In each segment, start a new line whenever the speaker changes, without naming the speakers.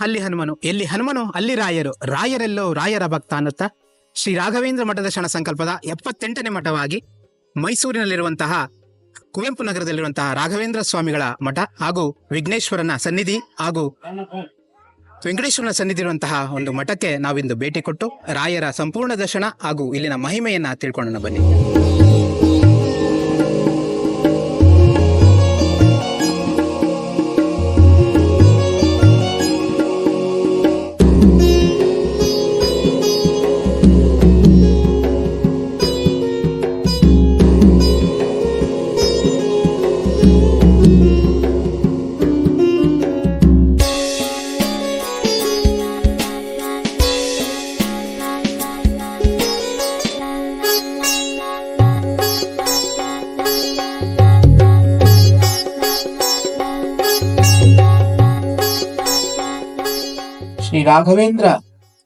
ಅಲ್ಲಿ ಹನುಮನು, ಎಲ್ಲಿ ಹನುಮನು ಅಲ್ಲಿ ರಾಯರು. ರಾಯರೆಲ್ಲೋ ರಾಯರ ಭಕ್ತ ಅನ್ನುತ್ತಾ ಶ್ರೀ ರಾಘವೇಂದ್ರ ಮಠದ ಕ್ಷಣ ಸಂಕಲ್ಪದ ಎಪ್ಪತ್ತೆಂಟನೇ ಮಠವಾಗಿ ಮೈಸೂರಿನಲ್ಲಿರುವಂತಹ ಕುವೆಂಪು ನಗರದಲ್ಲಿರುವಂತಹ ರಾಘವೇಂದ್ರ ಸ್ವಾಮಿಗಳ ಮಠ ಹಾಗೂ ವಿಘ್ನೇಶ್ವರನ ಸನ್ನಿಧಿ ಹಾಗೂ ವೆಂಕಟೇಶ್ವರನ ಸನ್ನಿಧಿ ಇರುವಂತಹ ಒಂದು ಮಠಕ್ಕೆ ನಾವಿಂದು ಭೇಟಿ ಕೊಟ್ಟು ರಾಯರ ಸಂಪೂರ್ಣ ದರ್ಶನ ಹಾಗೂ ಇಲ್ಲಿನ ಮಹಿಮೆಯನ್ನ ತಿಳ್ಕೊಳ್ಳೋಣ ಬನ್ನಿ.
ರಾಘವೇಂದ್ರ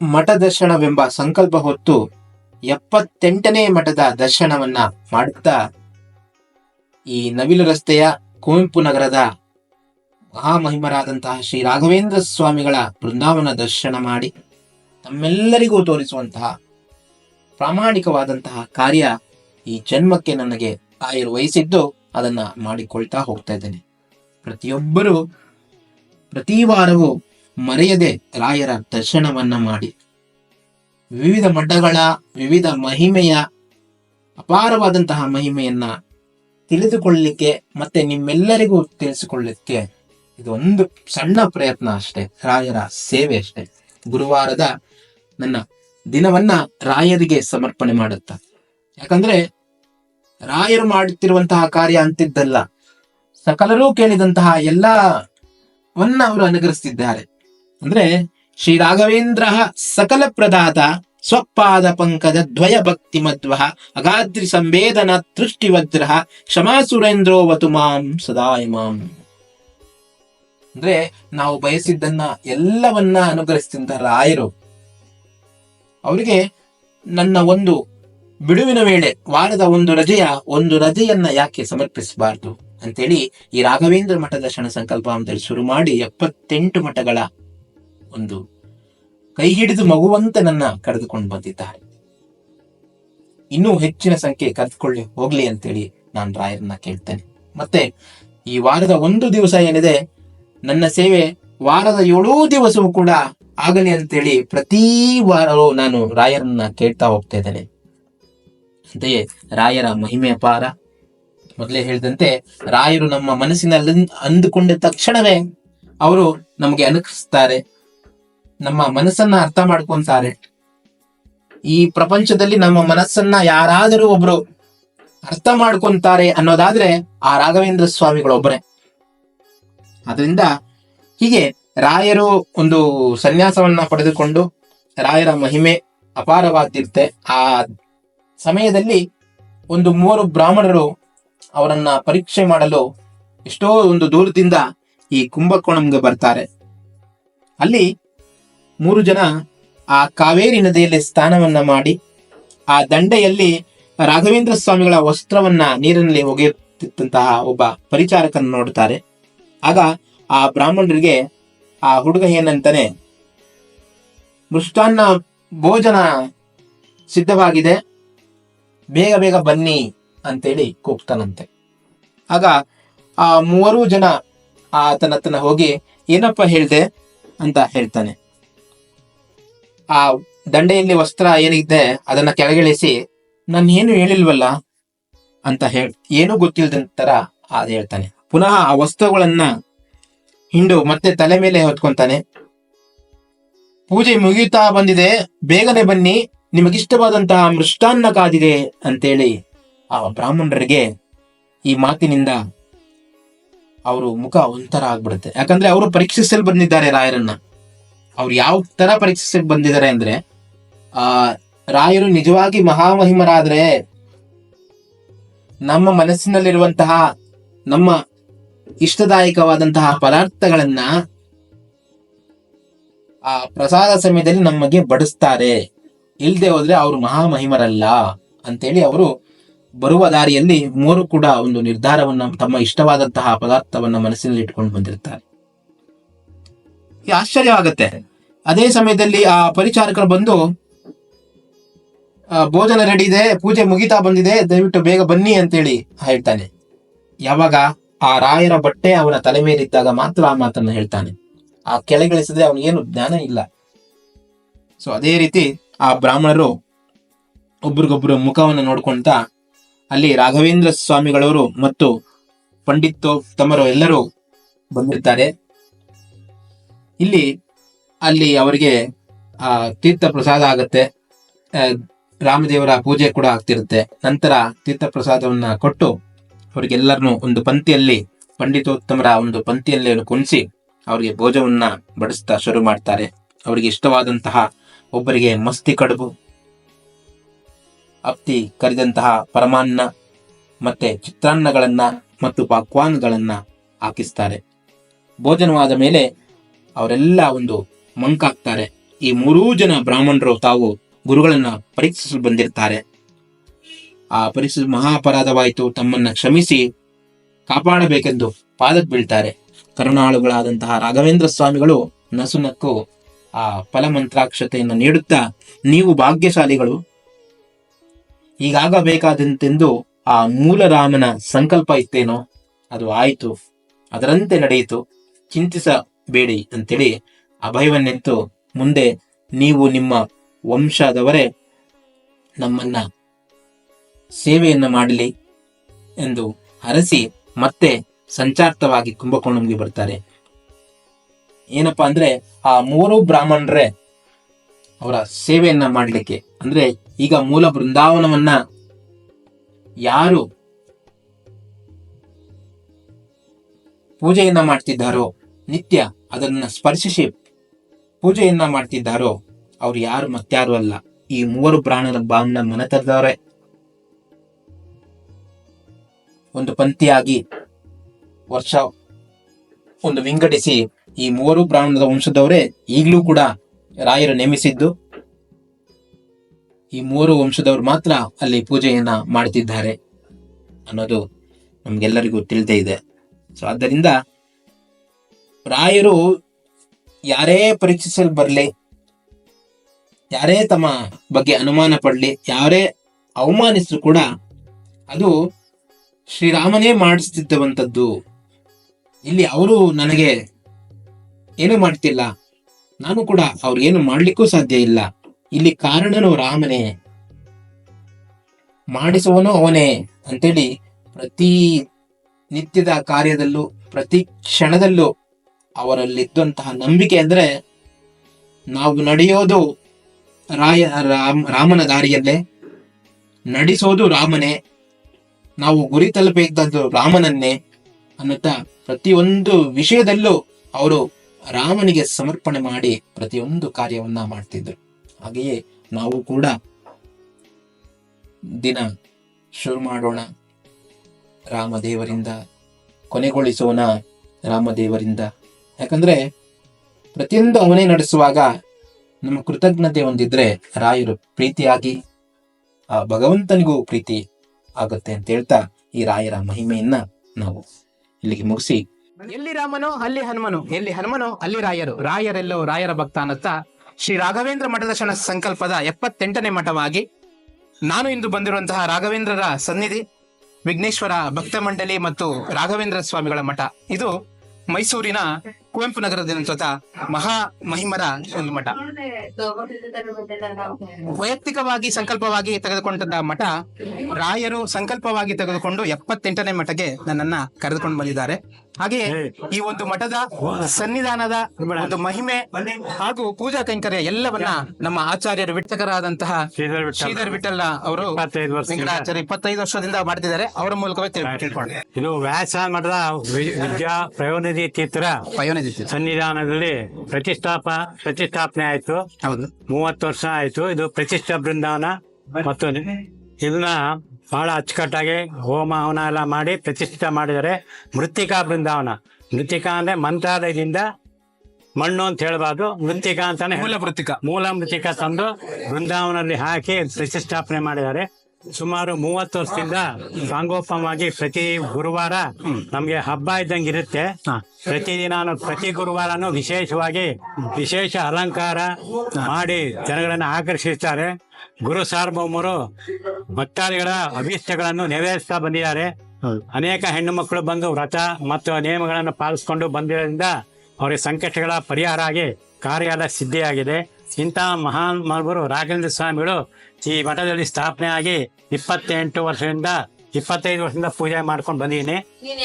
ಮಠ ದರ್ಶನವೆಂಬ ಸಂಕಲ್ಪ ಹೊತ್ತು ಎಪ್ಪತ್ತೆಂಟನೇ ಮಠದ ದರ್ಶನವನ್ನ ಮಾಡುತ್ತಾ ಈ ನವಿಲು ರಸ್ತೆಯ ಕುವೆಂಪು ನಗರದ ಮಹಾಮಹಿಮರಾದಂತಹ ಶ್ರೀ ರಾಘವೇಂದ್ರ ಸ್ವಾಮಿಗಳ ಬೃಂದಾವನ ದರ್ಶನ ಮಾಡಿ ತಮ್ಮೆಲ್ಲರಿಗೂ ತೋರಿಸುವಂತಹ ಪ್ರಾಮಾಣಿಕವಾದಂತಹ ಕಾರ್ಯ ಈ ಜನ್ಮಕ್ಕೆ ನನಗೆ ಆಯುರ್ ವಹಿಸಿದ್ದು ಅದನ್ನ ಮಾಡಿಕೊಳ್ತಾ ಹೋಗ್ತಾ ಇದ್ದೇನೆ. ಪ್ರತಿಯೊಬ್ಬರು ಪ್ರತಿ ವಾರವೂ ಮರೆಯದೆ ರಾಯರ ದರ್ಶನವನ್ನ ಮಾಡಿ. ವಿವಿಧ ಮಠಗಳ ವಿವಿಧ ಮಹಿಮೆಯ, ಅಪಾರವಾದಂತಹ ಮಹಿಮೆಯನ್ನ ತಿಳಿದುಕೊಳ್ಳಲಿಕ್ಕೆ ಮತ್ತೆ ನಿಮ್ಮೆಲ್ಲರಿಗೂ ತಿಳಿಸಿಕೊಳ್ಳಲಿಕ್ಕೆ ಇದೊಂದು ಸಣ್ಣ ಪ್ರಯತ್ನ ಅಷ್ಟೇ, ರಾಯರ ಸೇವೆ ಅಷ್ಟೇ. ಗುರುವಾರದ ನನ್ನ ದಿನವನ್ನ ರಾಯರಿಗೆ ಸಮರ್ಪಣೆ ಮಾಡುತ್ತ. ಯಾಕಂದ್ರೆ ರಾಯರು ಮಾಡುತ್ತಿರುವಂತಹ ಕಾರ್ಯ ಅಂತಿದ್ದಲ್ಲ, ಸಕಲರೂ ಕೇಳಿದಂತಹ ಎಲ್ಲವನ್ನ ಅವರು ಅನುಗ್ರಹಿಸುತ್ತಿದ್ದಾರೆ ಅಂದ್ರೆ ಶ್ರೀ ರಾಘವೇಂದ್ರ ಸಕಲ ಪ್ರದಾತ ಸ್ವಪಾದ ಪಂಕಜ ದ್ವಯ ಭಕ್ತಿ ಮಧ್ವ ಅಗಾದ್ರಿ ಸಂವೇದನ ತೃಷ್ಟಿ ವಜ್ರ ಕ್ಷಮಾ ಸುರೇಂದ್ರೋವತು ಮಾಂ ಸದಾ ಇಮಾಂ ಅಂದ್ರೆ ನಾವು ಬಯಸಿದ್ದನ್ನ ಎಲ್ಲವನ್ನ ಅನುಗ್ರಹಿಸಿದಂತ ರಾಯರು. ಅವರಿಗೆ ನನ್ನ ಒಂದು ಬಿಡುವಿನ ವೇಳೆ ವಾರದ ಒಂದು ರಜೆಯ ಒಂದು ರಜೆಯನ್ನ ಯಾಕೆ ಸಮರ್ಪಿಸಬಾರದು ಅಂತೇಳಿ ಈ ರಾಘವೇಂದ್ರ ಮಠದ ಕ್ಷಣ ಸಂಕಲ್ಪ ಅಂತೇಳಿ ಶುರು ಮಾಡಿ ಎಪ್ಪತ್ತೆಂಟು ಮಠಗಳ ಒಂದು ಕೈ ಹಿಡಿದು ಮಗುವಂತೆ ನನ್ನ ಕರೆದುಕೊಂಡು ಬಂದಿದ್ದಾರೆ. ಇನ್ನೂ ಹೆಚ್ಚಿನ ಸಂಖ್ಯೆ ಕರೆದುಕೊಳ್ಳಿ, ಹೋಗ್ಲಿ ಅಂತೇಳಿ ನಾನು ರಾಯರನ್ನ ಕೇಳ್ತೇನೆ. ಮತ್ತೆ ಈ ವಾರದ ಒಂದು ದಿವಸ ಏನಿದೆ, ನನ್ನ ಸೇವೆ ವಾರದ ಏಳೂ ದಿವಸವೂ ಕೂಡ ಆಗಲಿ ಅಂತೇಳಿ ಪ್ರತಿ ವಾರವೂ ನಾನು ರಾಯರನ್ನ ಕೇಳ್ತಾ ಹೋಗ್ತಾ ಇದ್ದೇನೆ. ಅಂತೆಯೇ ರಾಯರ ಮಹಿಮೆ ಅಪಾರ. ಮೊದಲೇ ಹೇಳಿದಂತೆ ರಾಯರು ನಮ್ಮ ಮನಸ್ಸಿನಲ್ಲಿ ಅಂದುಕೊಂಡ ತಕ್ಷಣವೇ ಅವರು ನಮಗೆ ಅನುಕರಿಸ್ತಾರೆ. ನಮ್ಮ ಮನಸ್ಸನ್ನ ಅರ್ಥ ಮಾಡ್ಕೊಂತಾರೆ. ಈ ಪ್ರಪಂಚದಲ್ಲಿ ನಮ್ಮ ಮನಸ್ಸನ್ನ ಯಾರಾದರೂ ಒಬ್ರು ಅರ್ಥ ಮಾಡ್ಕೊಂತಾರೆ ಅನ್ನೋದಾದ್ರೆ ಆ ರಾಘವೇಂದ್ರ ಸ್ವಾಮಿಗಳೊಬ್ಬರೇ. ಅದರಿಂದ ಹೀಗೆ ರಾಯರು ಒಂದು ಸನ್ಯಾಸವನ್ನ ಪಡೆದುಕೊಂಡು ರಾಯರ ಮಹಿಮೆ ಅಪಾರವಾದಿರ್ತೆ ಆ ಸಮಯದಲ್ಲಿ ಒಂದು ಮೂವರು ಬ್ರಾಹ್ಮಣರು ಅವರನ್ನ ಪರೀಕ್ಷೆ ಮಾಡಲು ಎಷ್ಟೋ ಒಂದು ದೂರದಿಂದ ಈ ಕುಂಭಕೋಣಂಗೆ ಬರ್ತಾರೆ. ಅಲ್ಲಿ ಮೂರು ಜನ ಆ ಕಾವೇರಿ ನದಿಯಲ್ಲಿ ಸ್ನಾನವನ್ನ ಮಾಡಿ ಆ ದಂಡೆಯಲ್ಲಿ ರಾಘವೇಂದ್ರ ಸ್ವಾಮಿಗಳ ವಸ್ತ್ರವನ್ನ ನೀರಿನಲ್ಲಿ ಒಗೆಯುತ್ತಿದ್ದಂತಹ ಒಬ್ಬ ಪರಿಚಾರಕನ್ನು ನೋಡುತ್ತಾರೆ. ಆಗ ಆ ಬ್ರಾಹ್ಮಣರಿಗೆ ಆ ಹುಡುಗ ಏನಂತಾನೆ, ಮೃಷ್ಟಾನ್ನ ಭೋಜನ ಸಿದ್ಧವಾಗಿದೆ. ಬೇಗ ಬೇಗ ಬನ್ನಿ ಅಂತೇಳಿ ಕೂಗ್ತಾನಂತೆ. ಆಗ ಆ ಮೂವರು ಜನ ಆತನ ಹೋಗಿ, ಏನಪ್ಪ ಹೇಳ್ದೆ? ಅಂತ ಹೇಳ್ತಾನೆ. ಆ ದಂಡೆಯಲ್ಲಿ ವಸ್ತ್ರ ಏನಿದೆ, ಅದನ್ನ ಕೆಳಗಿಳಿಸಿ, ನಾನು ಏನು ಹೇಳಿಲ್ವಲ್ಲ? ಅಂತ ಹೇಳಿ. ಏನೂ ಗೊತ್ತಿಲ್ಲದ ತರ ಅದು ಹೇಳ್ತಾನೆ. ಪುನಃ ಆ ವಸ್ತ್ರಗಳನ್ನ ಹಿಂಡು ಮತ್ತೆ ತಲೆ ಮೇಲೆ ಹೊತ್ಕೊಂತಾನೆ. ಪೂಜೆ ಮುಗಿಯುತ್ತಾ ಬಂದಿದೆ. ಬೇಗನೆ ಬನ್ನಿ, ನಿಮಗಿಷ್ಟವಾದಂತಹ ಮೃಷ್ಟಾನ್ನ ಕಾದಿದೆ ಅಂತೇಳಿ ಆ ಬ್ರಾಹ್ಮಣರಿಗೆ ಈ ಮಾತಿನಿಂದ ಅವರು ಮುಖ ಒಂಥರ ಆಗ್ಬಿಡುತ್ತೆ. ಯಾಕಂದ್ರೆ ಅವರು ಪರೀಕ್ಷಿಸಲು ಬಂದಿದ್ದಾರೆ ರಾಯರನ್ನ. ಅವ್ರು ಯಾವ ತರ ಪರೀಕ್ಷಿಸಕ್ ಬಂದಿದ್ದಾರೆ ಅಂದ್ರೆ, ಆ, ರಾಯರು ನಿಜವಾಗಿ ಮಹಾಮಹಿಮರಾದ್ರೆ ನಮ್ಮ ಮನಸ್ಸಿನಲ್ಲಿರುವಂತಹ ನಮ್ಮ ಇಷ್ಟದಾಯಕವಾದಂತಹ ಪದಾರ್ಥಗಳನ್ನ ಆ ಪ್ರಸಾದ ಸಮಯದಲ್ಲಿ ನಮಗೆ ಬಡಿಸ್ತಾರೆ. ಇಲ್ದೆ ಹೋದ್ರೆ ಅವರು ಮಹಾಮಹಿಮರಲ್ಲ ಅಂತೇಳಿ ಅವರು ಬರುವ ದಾರಿಯಲ್ಲಿ ಮೂರು ಕೂಡ ಒಂದು ನಿರ್ಧಾರವನ್ನ ತಮ್ಮ ಇಷ್ಟವಾದಂತಹ ಪದಾರ್ಥವನ್ನ ಮನಸ್ಸಿನಲ್ಲಿ ಇಟ್ಕೊಂಡು ಬಂದಿರ್ತಾರೆ. ಆಶ್ಚರ್ಯವಾಗತ್ತೆ. ಅದೇ ಸಮಯದಲ್ಲಿ ಆ ಪರಿಚಾರಕರು ಬಂದು ಭೋಜನ ರೆಡಿ ಇದೆ, ಪೂಜೆ ಮುಗಿತಾ ಬಂದಿದೆ, ದಯವಿಟ್ಟು ಬೇಗ ಬನ್ನಿ ಅಂತೇಳಿ ಹೇಳ್ತಾನೆ. ಯಾವಾಗ ಆ ರಾಯರ ಬಟ್ಟೆ ಅವನ ತಲೆ ಮೇಲಿದ್ದಾಗ ಮಾತ್ರ ಆ ಮಾತನ್ನ ಹೇಳ್ತಾನೆ. ಆ ಕೆಳಗಿಳಿಸಿದ್ರೆ ಅವನಿಗೇನು ಜ್ಞಾನ ಇಲ್ಲ. ಸೊ ಅದೇ ರೀತಿ ಆ ಬ್ರಾಹ್ಮಣರು ಒಬ್ರಿಗೊಬ್ರು ಮುಖವನ್ನು ನೋಡ್ಕೊಂತ ಅಲ್ಲಿ ರಾಘವೇಂದ್ರ ಸ್ವಾಮಿಗಳವರು ಮತ್ತು ಪಂಡಿತ್ ತಮ್ಮರು ಎಲ್ಲರೂ ಬಂದಿರ್ತಾರೆ. ಇಲ್ಲಿ ಅಲ್ಲಿ ಅವರಿಗೆ, ಆ ತೀರ್ಥ ಪ್ರಸಾದ ಆಗುತ್ತೆ ರಾಮದೇವರ ಪೂಜೆ ಕೂಡ ಆಗ್ತಿರುತ್ತೆ. ನಂತರ ತೀರ್ಥ ಪ್ರಸಾದವನ್ನ ಕೊಟ್ಟು ಅವರಿಗೆಲ್ಲರನ್ನು ಒಂದು ಪಂಕ್ತಿಯಲ್ಲಿ, ಪಂಡಿತೋತ್ತಮರ ಒಂದು ಪಂಕ್ತಿಯಲ್ಲಿ ಕುಣಿಸಿ ಅವರಿಗೆ ಭೋಜವನ್ನ ಬಡಿಸ್ತಾ ಶುರು ಮಾಡ್ತಾರೆ. ಅವರಿಗೆ ಇಷ್ಟವಾದಂತಹ ಒಬ್ಬರಿಗೆ ಮಸ್ತಿ ಕಡುಬು, ಅಪ್ತಿ ಕರೆದಂತಹ ಪರಮಾನ್ನ ಮತ್ತೆ ಚಿತ್ರಾನ್ನಗಳನ್ನ ಮತ್ತು ಪಾಕ್ವಾನ್ಗಳನ್ನ ಹಾಕಿಸ್ತಾರೆ. ಭೋಜನವಾದ ಮೇಲೆ ಅವರೆಲ್ಲ ಒಂದು ಮಂಕಾಗ್ತಾರೆ. ಈ ಮೂರೂ ಜನ ಬ್ರಾಹ್ಮಣರು ತಾವು ಗುರುಗಳನ್ನ ಪರೀಕ್ಷಿಸಲು ಬಂದಿರ್ತಾರೆ. ಆ ಪರೀಕ್ಷೆ ಮಹಾ ಅಪರಾಧವಾಯಿತು ತಮ್ಮನ್ನ ಕ್ಷಮಿಸಿ ಕಾಪಾಡಬೇಕೆಂದು ಪಾದಕ್ಕೆ ಬೀಳ್ತಾರೆ. ಕರುಣಾಳುಗಳಾದಂತಹ ರಾಘವೇಂದ್ರ ಸ್ವಾಮಿಗಳು ನಸುನಕ್ಕು ಆ ಫಲಮಂತ್ರಾಕ್ಷತೆಯನ್ನು ನೀಡುತ್ತಾ, ನೀವು ಭಾಗ್ಯಶಾಲಿಗಳು. ಈಗಾಗಬೇಕಾದಂತೆಂದು ಆ ಮೂಲ ರಾಮನ ಸಂಕಲ್ಪ ಇತ್ತೇನೋ, ಅದು ಆಯಿತು. ಅದರಂತೆ ನಡೆಯಿತು. ಚಿಂತಿಸಬೇಡಿ ಅಂತೇಳಿ ಅಭಯವನ್ನೆತ್ತು ಮುಂದೆ ನೀವು ನಿಮ್ಮ ವಂಶದವರೇ ನಮ್ಮನ್ನ ಸೇವೆಯನ್ನ ಮಾಡಲಿ ಎಂದು ಹರಸಿ ಮತ್ತೆ ಸಂಚಾರ್ಥವಾಗಿ ಕುಂಭಕೋಣಂಗೆ ಬರ್ತಾರೆ. ಏನಪ್ಪಾ ಅಂದ್ರೆ ಆ ಮೂರು ಬ್ರಾಹ್ಮಣರೇ ಅವರ ಸೇವೆಯನ್ನ ಮಾಡಲಿಕ್ಕೆ. ಅಂದ್ರೆ ಈಗ ಮೂಲ ಬೃಂದಾವನವನ್ನ ಯಾರು ಪೂಜೆಯನ್ನ ಮಾಡ್ತಿದ್ದಾರೋ ನಿತ್ಯ ಅದನ್ನ ಸ್ಪರ್ಶಿಸಿ ಪೂಜೆಯನ್ನ ಮಾಡ್ತಿದ್ದಾರೋ ಅವ್ರು ಯಾರು ಮತ್ತಾರು ಅಲ್ಲ. ಈ ಮೂವರು ಪ್ರಾಣರ ಭಾವನ ಮನೆತರದವರೇ ಒಂದು ಪಂಕ್ತಿಯಾಗಿ ವರ್ಷ ಒಂದು ವಿಂಗಡಿಸಿ ಈ ಮೂವರು ಬ್ರಾಹ್ಮಣದ ವಂಶದವರೇ ಈಗಲೂ ಕೂಡ ರಾಯರು ನೇಮಿಸಿದ್ದು ಈ ಮೂರು ವಂಶದವರು ಮಾತ್ರ ಅಲ್ಲಿ ಪೂಜೆಯನ್ನ ಮಾಡ್ತಿದ್ದಾರೆ ಅನ್ನೋದು ನಮ್ಗೆಲ್ಲರಿಗೂ ತಿಳಿದೇ ಇದೆ. ಸೊ, ಆದ್ದರಿಂದ ರಾಯರು ಯಾರೇ ಪರೀಕ್ಷಿಸಲು ಬರಲಿ ಯಾರೇ ತಮ್ಮ ಬಗ್ಗೆ ಅನುಮಾನ ಪಡಲಿ, ಯಾರೇ ಅವಮಾನಿಸಿದ್ರು ಕೂಡ ಅದು ಶ್ರೀರಾಮನೇ ಮಾಡಿಸ್ತಿದ್ದವಂಥದ್ದು. ಇಲ್ಲಿ ಅವರು ನನಗೆ ಏನು ಮಾಡ್ತಿಲ್ಲ? ನಾನು ಕೂಡ ಅವ್ರಿಗೇನು ಮಾಡ್ಲಿಕ್ಕೂ ಸಾಧ್ಯ ಇಲ್ಲ. ಇಲ್ಲಿ ಕಾರಣನು ರಾಮನೇ. ಮಾಡಿಸುವನು ಅವನೇ ಅಂತೇಳಿ ಪ್ರತಿ ನಿತ್ಯದ ಕಾರ್ಯದಲ್ಲೂ, ಪ್ರತಿ ಕ್ಷಣದಲ್ಲೂ ಅವರಲ್ಲಿದ್ದಂತಹ ನಂಬಿಕೆ ಅಂದ್ರೆ ನಾವು ನಡೆಯೋದು ರಾಯ, ರಾಮ್, ರಾಮನ ದಾರಿಯಲ್ಲೇ. ನಡೆಸೋದು ರಾಮನೇ. ನಾವು ಗುರಿ ತಲುಪಬೇಕಾದ್ದು ರಾಮನನ್ನೇ ಅನ್ನುತ್ತಾ ಪ್ರತಿಯೊಂದು ವಿಷಯದಲ್ಲೂ ಅವರು ರಾಮನಿಗೆ ಸಮರ್ಪಣೆ ಮಾಡಿ ಪ್ರತಿಯೊಂದು ಕಾರ್ಯವನ್ನ ಮಾಡ್ತಿದ್ರು. ಹಾಗೆಯೇ ನಾವು ಕೂಡ ದಿನ ಶುರು ಮಾಡೋಣ. ರಾಮದೇವರಿಂದ ಕೊನೆಗೊಳಿಸೋಣ. ರಾಮದೇವರಿಂದ ಯಾಕಂದ್ರೆ ಪ್ರತಿಯೊಂದು ಅವನೇ ನಡೆಸುವಾಗ ನಮ್ಮ ಕೃತಜ್ಞತೆ ಹೊಂದಿದ್ರೆ ರಾಯರು ಪ್ರೀತಿಯಾಗಿ, ಆ ಭಗವಂತನಿಗೂ ಪ್ರೀತಿ ಆಗುತ್ತೆ ಅಂತ ಹೇಳ್ತಾ ಈ ರಾಯರ ಮಹಿಮೆಯನ್ನ ನಾವು ಇಲ್ಲಿಗೆ ಮುಗಿಸಿ.
ಎಲ್ಲಿ ರಾಮನೋ ಅಲ್ಲಿ ಹನುಮನು, ಎಲ್ಲಿ ಹನುಮನೋ ಅಲ್ಲಿ ರಾಯರು. ರಾಯರೆಲ್ಲೋ ರಾಯರ ಭಕ್ತ ಅನ್ನುತ್ತಾ ಶ್ರೀ ರಾಘವೇಂದ್ರ ಮಠದ ಶಣ ಸಂಕಲ್ಪದ ಎಪ್ಪತ್ತೆಂಟನೇ ಮಠವಾಗಿ ನಾನು ಇಂದು ಬಂದಿರುವಂತಹ ರಾಘವೇಂದ್ರರ ಸನ್ನಿಧಿ, ವಿಘ್ನೇಶ್ವರ ಭಕ್ತ ಮಂಡಳಿ ಮತ್ತು ರಾಘವೇಂದ್ರ ಸ್ವಾಮಿಗಳ ಮಠ. ಇದು ಮೈಸೂರಿನ ಕುವೆಂಪು ನಗರದಿಂದ ಮಹಾ ಮಹಿಮರ ಒಂದು ಮಠ. ವೈಯಕ್ತಿಕವಾಗಿ ಸಂಕಲ್ಪವಾಗಿ ತೆಗೆದುಕೊಂಡ ಮಠ ರಾಯರು ಸಂಕಲ್ಪವಾಗಿ ತೆಗೆದುಕೊಂಡು ಎಪ್ಪತ್ತೆಂಟನೇ ಮಠಕ್ಕೆ ನನ್ನನ್ನ ಕರೆದುಕೊಂಡು ಬಂದಿದ್ದಾರೆ. ಹಾಗೆ ಈ ಒಂದು ಮಠದ ಸನ್ನಿಧಾನದ ಒಂದು ಮಹಿಮೆ ಹಾಗೂ ಪೂಜಾ ಕೈಂಕರ್ಯ ಎಲ್ಲವನ್ನ ನಮ್ಮ ಆಚಾರ್ಯರು ವಿಟ್ಟಕರಾದಂತಹ
ಶ್ರೀಧರ್ ವಿಠಲ್
ಶ್ರೀಧರ್ ಅವರು
ಇಪ್ಪತ್ತೈದು ವರ್ಷದಿಂದ
ವೆಂಕಟಾಚಾರ್ಯ ಇಪ್ಪತ್ತೈದು ವರ್ಷದಿಂದ ಮಾಡ್ತಿದ್ದಾರೆ. ಅವರ ಮೂಲಕವೇ ತಿಳ್- ತಿಳ್ಕೊಂಡೆ
ಇದು ವ್ಯಾಸ ಮಠದ ವಿದ್ಯಾ ಪ್ರಯೋನಿಧಿ ತೀರ್ಥರ ಸನ್ನಿಧಾನದಲ್ಲಿ. ಪ್ರತಿಷ್ಠಾಪ ಪ್ರತಿಷ್ಠಾಪನೆ ಆಯ್ತು.
ಹೌದು.
ಮೂವತ್ತು ವರ್ಷ ಆಯ್ತು. ಇದು ಪ್ರತಿಷ್ಠಾ ಬೃಂದಾವನ. ಮತ್ತು ಇದನ್ನ ಬಹಳ ಅಚ್ಚುಕಟ್ಟಾಗಿ ಹೋಮ ಹವನ ಎಲ್ಲ ಮಾಡಿ ಪ್ರತಿಷ್ಠಿತ ಮಾಡಿದ್ದಾರೆ. ಮೃತ್ತಿಕಾ ಬೃಂದಾವನ. ಮೃತ್ತಿಕಾ ಅಂದ್ರೆ ಮಂತ್ರಾಲಯದಿಂದ ಮಣ್ಣು ಅಂತ ಹೇಳ್ಬಾರ್ದು. ಮೃತ್ತಿಕಾ ಅಂತಾನೆ
ಮೂಲ ಮೃತ್ತಿಕಾ.
ಮೂಲ ಮೃತ್ತಿಕಾ ತಂದು ಬೃಂದಾವನಲ್ಲಿ ಹಾಕಿ ಪ್ರತಿಷ್ಠಾಪನೆ ಮಾಡಿದ್ದಾರೆ. ಸುಮಾರು ಮೂವತ್ತು ವರ್ಷದಿಂದ ಸಾಂಗೋಪಮವಾಗಿ ಪ್ರತಿ ಗುರುವಾರ ನಮ್ಗೆ ಹಬ್ಬ ಇದ್ದಂಗೆ ಇರುತ್ತೆ. ಪ್ರತಿದಿನ ಪ್ರತಿ ಗುರುವಾರನು ವಿಶೇಷವಾಗಿ ವಿಶೇಷ ಅಲಂಕಾರ ಮಾಡಿ ಜನಗಳನ್ನ ಆಕರ್ಷಿಸ್ತಾರೆ. ಗುರು ಸಾರ್ವಭೌಮರು ಭಕ್ತಾದಿಗಳ ಅಭೀಷ್ಟಗಳನ್ನು ನೆರವೇರಿಸ್ತಾ ಬಂದಿದ್ದಾರೆ. ಅನೇಕ ಹೆಣ್ಣು ಮಕ್ಕಳು ಬಂದು ವ್ರತ ಮತ್ತು ನಿಯಮಗಳನ್ನು ಪಾಲಿಸಿಕೊಂಡು ಬಂದಿರೋದ್ರಿಂದ ಅವರಿಗೆ ಸಂಕಷ್ಟಗಳ ಪರಿಹಾರ ಆಗಿ ಕಾರ್ಯದ ಸಿದ್ಧಿಯಾಗಿದೆ. ಇಂತಹ ಮಹಾನ್ ಮಹಾನುಭಾವರು ರಾಘವೇಂದ್ರ ಸ್ವಾಮಿಗಳು ಈ ಮಠದಲ್ಲಿ ಸ್ಥಾಪನೆ ಆಗಿ ಇಪ್ಪತ್ತೆಂಟು ವರ್ಷದಿಂದ ಇಪ್ಪತ್ತೈದು ವರ್ಷದಿಂದ ಪೂಜೆ ಮಾಡ್ಕೊಂಡು ಬಂದಿದ್ದೀನಿ.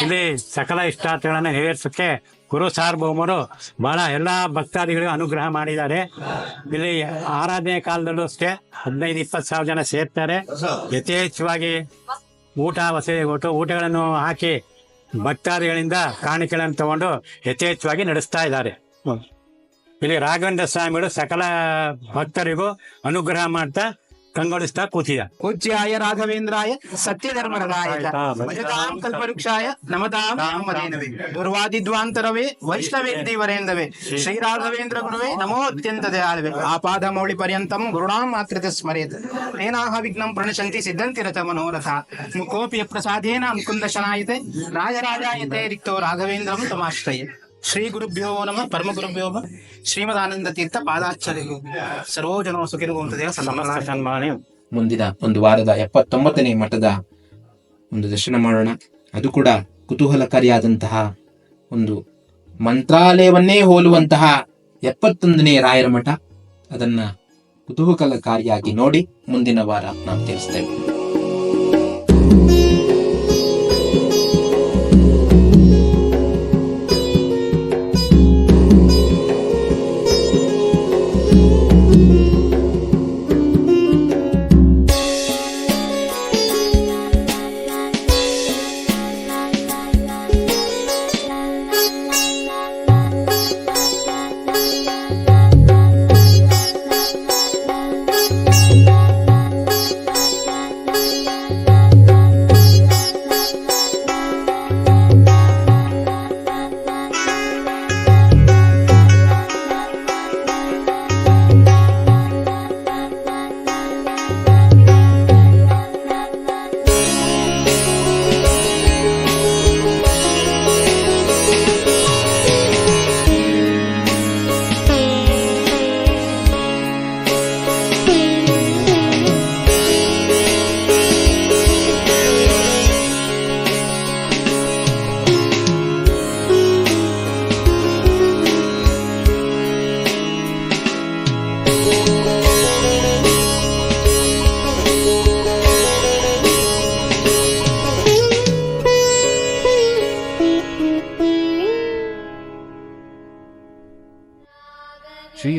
ಇಲ್ಲಿ ಸಕಲ ಇಷ್ಟಾರ್ಥಗಳನ್ನು ನೆರವೇರಿಸೋಕ್ಕೆ ಗುರು ಸಾರ್ವಭೌಮರು ಬಹಳ ಎಲ್ಲ ಭಕ್ತಾದಿಗಳಿಗೂ ಅನುಗ್ರಹ ಮಾಡಿದ್ದಾರೆ. ಇಲ್ಲಿ ಆರಾಧನೆ ಕಾಲದಲ್ಲೂ ಅಷ್ಟೇ ಹದಿನೈದು ಇಪ್ಪತ್ತು ಸಾವಿರ ಜನ ಸೇರ್ತಾರೆ. ಯಥೇಚ್ಛವಾಗಿ ಊಟ ವಸತಿ ಕೊಟ್ಟು ಊಟಗಳನ್ನು ಹಾಕಿ ಭಕ್ತಾದಿಗಳಿಂದ ಕಾಣಿಕೆಗಳನ್ನು ತಗೊಂಡು ಯಥೇಚ್ಛವಾಗಿ ನಡೆಸ್ತಾ ಇದ್ದಾರೆ. ಇಲ್ಲಿ ರಾಘವೇಂದ್ರ ಸ್ವಾಮಿಗಳು ಸಕಲ ಭಕ್ತರಿಗೂ ಅನುಗ್ರಹ ಮಾಡ್ತಾ ಕಂಗೊಳಿಸ್ತಾ ಕೂತಿದ.
ಪೂಜ್ಯಾಯ ರಾಘವೇಂದ್ರಾಯ ಸತ್ಯಧರ್ಮರಾಯ ಭಜತಾಂ ಕಲ್ಪವೃಕ್ಷಾಯ ನಮತಾಂ ನಾಮಧೇನವೇ ದುರ್ವಾದಿದ್ವಾಂತರವೇ ವೈಷ್ಣವೇ ದೇವರೇಂದವೇ ಶ್ರೀ ರಾಘವೇಂದ್ರ ಗುರುವೇ ನಮೋ ಅತ್ಯಂತ ದಯಾಳವೇ ಆಪಾದ ಮೌಳಿ ಪರ್ಯಂತಂ ಗುರುಣಾಂ ಮಾತ್ರ ಸ್ಮರೇತ್. ತೇನಾಹ ವಿಘ್ನಂ ಪ್ರಣಶಂತಿ ಸಿದ್ಧಂತಿ ರಥ ಮನೋರಥ. ಮುಖೋಪಿಯ ಪ್ರಸಾದೇನ ಮುಕುಂದ ಶನಾಯತೆ ರಾಜರಾಜಾಯತೆ ರಿಕ್ತೋ ರಾಘವೇಂದ್ರಂ ತಮಾಶ್ರಯೇ. ಶ್ರೀ ಗುರುಭ್ಯೋ ನಮಃ ಪರಮ ಗುರುಭ್ಯೋ ಶ್ರೀಮದ್ ಶ್ರೀಮದಾನಂದ ತೀರ್ಥ ಪಾದಾಚಾರ್ಯ ಸರ್ವೋ ಜನೋ ಸುಖಿರುವಂತಹ
ಸಮಸ್ತ ಸನ್ಮಾನಿ.
ಮುಂದಿನ ಒಂದು ವಾರದ ಎಪ್ಪತ್ತೊಂಬತ್ತನೇ ಮಠದ ಒಂದು ದರ್ಶನ ಮಾಡೋಣ. ಅದು ಕೂಡ ಕುತೂಹಲಕಾರಿಯಾದಂತಹ ಒಂದು ಮಂತ್ರಾಲಯವನ್ನೇ ಹೋಲುವಂತಹ ಎಪ್ಪತ್ತೊಂದನೇ ರಾಯರ ಮಠ. ಅದನ್ನ ಕುತೂಹಲಕಾರಿಯಾಗಿ ನೋಡಿ ಮುಂದಿನ ವಾರ ನಾವು ತಿಳಿಸ್ತೇವೆ.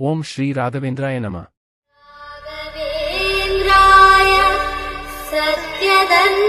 ओम श्री राघवेंद्राय
नमः। सत्यदन्